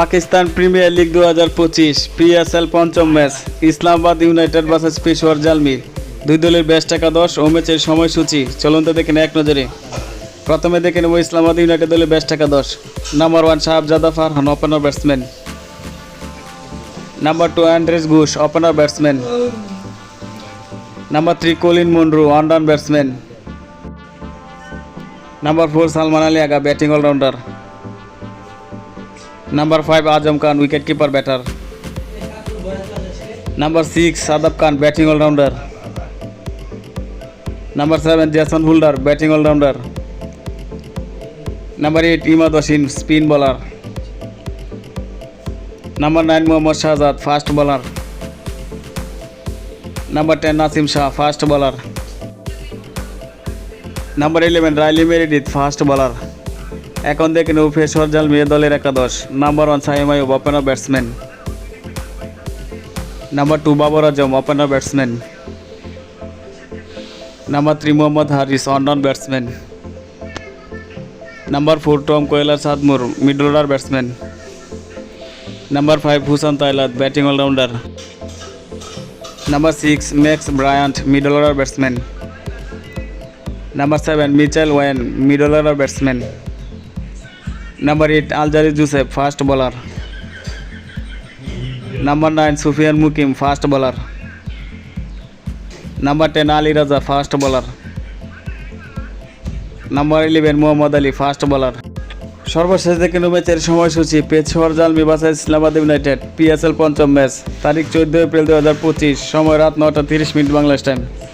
Pakistan premier league দু হাজার পঁচিশ, পিএসএল পঞ্চম match, Islamabad United versus Peshawar Zalmi. দুই দলের বেস্ট একাদশ ও ম্যাচের সময়সূচি। চলন্ত তো দেখে এক নজরে। প্রথমে দেখে নেব ইসলামাবাদ ইউনাইটেড দলের বেস্ট একাদশ number one Shahzada Farhan opener batsman number two Andries Gous opener batsman number three Colin Munro on batsman number four Salman Ali Agha batting allrounder number five Azam Khan wicket keeper batter number six Shadab Khan batting allrounder number seven Jason Holder batting allrounder number eight Imad Wasim spin bowler number nine Mohammad Shahzad fast bowler number ten Naseem Shah fast bowler number eleven Riley Meredith fast bowler এখন দেখে নেব Peshawar Zalmi দলের একাদশ number one Saim Ayub opener batsman number two Babar Azam opener batsman number three Mohammad Haris on batsman number four Tom Kohler Cadmore middle order batsman number five Hussain Talat batting allrounder number six Max Bryant middle order batsman number seven Mitchell Owen middle order batsman number eight Alzarri Joseph fast bowler number nine Sufiyan Muqeem fast bowler number ten Ali Raza fast bowler number eleven Mohammad Ali fast bowler সর্বশেষ দেখে ম্যাচের সময়সূচি। Peshawar Zalmi Islamabad United. PSL পঞ্চম match, তারিখ চোদ্দ April দু হাজার পঁচিশ, সময় রাত নটা তিরিশ মিনিট বাংলাদেশ টাইম